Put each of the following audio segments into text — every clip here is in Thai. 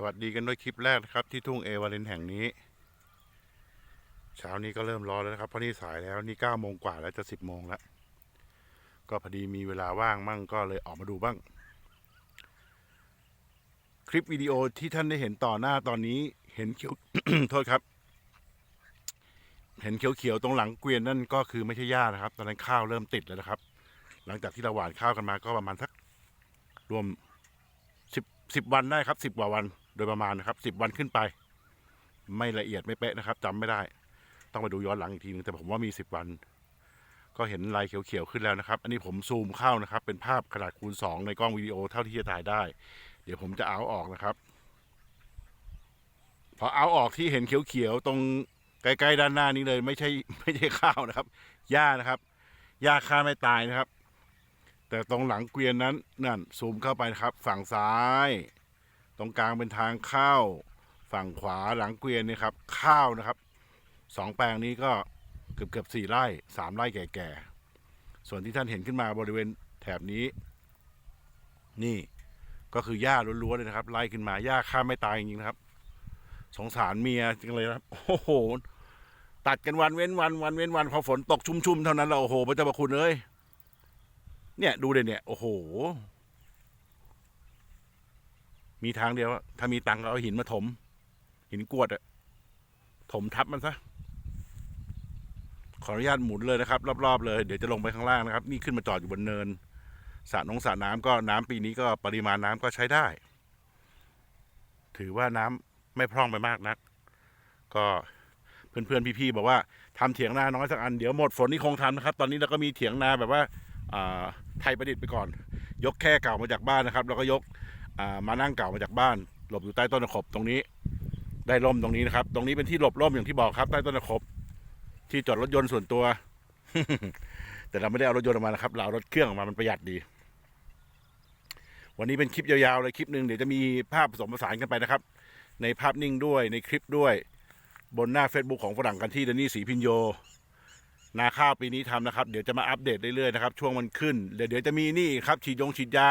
สวัสดีกันด้วยคลิปแรกนะครับ ที่ทุ่งเอวาเลนแห่งนี้ เช้านี้ก็เริ่มร้อนแล้วนะครับเพราะนี่สายแล้วนี่เก้าโมงกว่าแล้วจะสิบโมงแล้ว ก็พอดีมีเวลาว่างมั่งก็เลยออกมาดูบ้าง คลิปวิดีโอที่ท่านได้เห็นต่อหน้าตอนนี้เห็นเขียวโทษครับ เห็นเขียวๆตรงหลังเกวียนนั่นก็คือไม่ใช่หญ้านะครับ ตอนนั้นข้าวเริ่มติดแล้วนะครับ หลังจากที่เราหว่านข้าวกันมาก็ประมาณสักรวมสิบสิบวันได้ครับสิบกว่าวัน โดยประมาณนะครับสิบวันขึ้นไป ไม่ละเอียดไม่เป๊ะนะครับจำไม่ได้ ต้องไปดูย้อนหลังอีกทีนึงแต่ผมว่ามีสิบวัน ก็เห็นลายเขียวๆขึ้นแล้วนะครับ อันนี้ผมซูมเข้านะครับ เป็นภาพขนาดคูณสองในกล้องวิดีโอเท่าที่จะถ่ายได้ เดี๋ยวผมจะเอาออกนะครับ พอเอาออกที่เห็นเขียวๆตรงใกล้ๆด้านหน้านี้เลย ไม่ใช่ไม่ใช่ข้าวนะครับหญ้านะครับหญ้าฆ่าไม่ตายนะครับ แต่ตรงหลังเกวียนนั้นนั่นซูมเข้าไปนะครับ ฝั่งซ้าย ตรงกลางเป็นทางเข้าฝั่งขวาหลังเกวียนนี่ครับ ข้าวนะครับสองแปลงนี้ก็เกือบเกือบสี่ไร่สามไร่แก่ๆส่วนที่ท่านเห็นขึ้นมาบริเวณแถบนี้ นี่ก็คือหญ้าล้วนๆเลยนะครับ ไล่ขึ้นมาหญ้าฆ่าไม่ตายจริงๆนะครับ สงสารเมียจริงเลยครับโอ้โห ตัดกันวันเว้นวันวันเว้นวันพอฝนตกชุ่มๆเท่านั้นเราโอ้โหพระเจ้าพระคุณเอ้ยเนี่ยดูเด่นเนี่ยโอ้โห มีทางเดียว ถ้ามีตังก็เอาหินมาถม หินกรวดอะถมทับมันซะ ขออนุญาตหมุนเลยนะครับ รอบๆเลย เดี๋ยวจะลงไปข้างล่างนะครับ นี่ขึ้นมาจอดอยู่บนเนินสระน้องสระน้ำก็น้ำปีนี้ก็ปริมาณน้ำก็ใช้ได้ ถือว่าน้ำไม่พร่องไปมากนัก ก็เพื่อนๆพี่ๆบอกว่าทำเถียงนาน้อยสักอันเดี๋ยวหมดฝนนี่คงทำนะครับ ตอนนี้เราก็มีเถียงนาแบบว่าไทยประดิษฐ์ไปก่อน ยกแค่เก่ามาจากบ้านนะครับ แล้วก็ยก มานั่งเก่ามาจากบ้าน หลบอยู่ใต้ต้นตะขบตรงนี้ ได้ร่มตรงนี้นะครับ ตรงนี้เป็นที่หลบร่มอย่างที่บอกครับ ใต้ต้นตะขบที่จอดรถยนต์ส่วนตัว แต่เราไม่ได้เอารถยนต์ออกมานะครับ เราเอารถเครื่องออกมามันประหยัดดี วันนี้เป็นคลิปยาวๆเลยคลิปหนึ่งเดี๋ยวจะมีภาพผสมผสานกันไปนะครับ ในภาพนิ่งด้วยในคลิปด้วย บนหน้า Facebook ของฝรั่งกันที่เดนนี่สีพินโยนาข้าวปีนี้ทำนะครับ เดี๋ยวจะมาอัปเดตเรื่อยๆนะครับ ช่วงมันขึ้น เดี๋ยวเดี๋ยวจะมีนี่ครับฉีดยงฉีดยา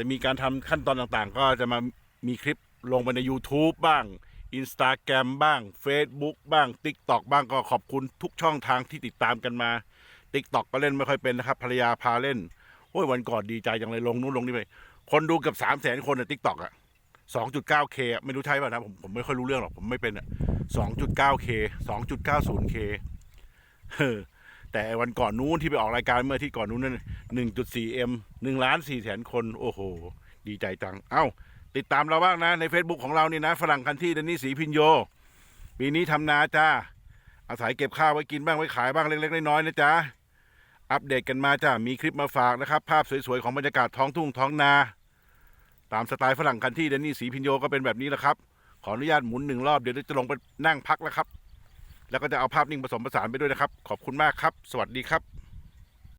จะมีการทำขั้นตอนต่างๆ ก็จะมามีคลิปลงไปใน YouTube บ้าง Instagram บ้าง Facebook บ้าง TikTok บ้างก็ขอบคุณทุกช่องทางที่ติดตามกันมา TikTok ก็เล่นไม่ค่อยเป็นนะครับภรรยาพาเล่นโอ้ยวันก่อนดีใจจังเลยลงนู้นลงนี่ไปคนดูเกับสามแสนคนใน TikTok อะ 2.9K อะไม่รู้ใช่ป่ะนะผมผมไม่ค่อยรู้เรื่องหรอก ผมไม่เป็นอะ 2.9K 2.90K เออ แต่วันก่อนนู้นที่ไปออกรายการเมื่อที่ก่อนนู้นนั่น 1.4M 1ล้าน4แสนคน โอ้โห ดีใจจัง เอ้า ติดตามเราบ้างนะ ใน Facebook ของเรานี่นะ ฝรั่งคันที่เดนนี่สีพินโย ปีนี้ทำนาจ้า อาศัยเก็บข้าวไว้กินบ้างไว้ขายบ้างเล็ก ๆ น้อยๆนะจ๊ะ อัปเดตกันมาจ้า มีคลิปมาฝากนะครับ ภาพสวยๆของบรรยากาศท้องทุ่งท้องนา ตามสไตล์ฝรั่งคันที่เดนนี่สีพินโยก็เป็นแบบนี้แหละครับ ขออนุญาตหมุนหนึ่งรอบเดี๋ยวจะลงไปนั่งพักแล้วครับ แล้วก็จะเอาภาพนิ่งผสมผสานไปด้วยนะครับ ขอบคุณมากครับ สวัสดีครับ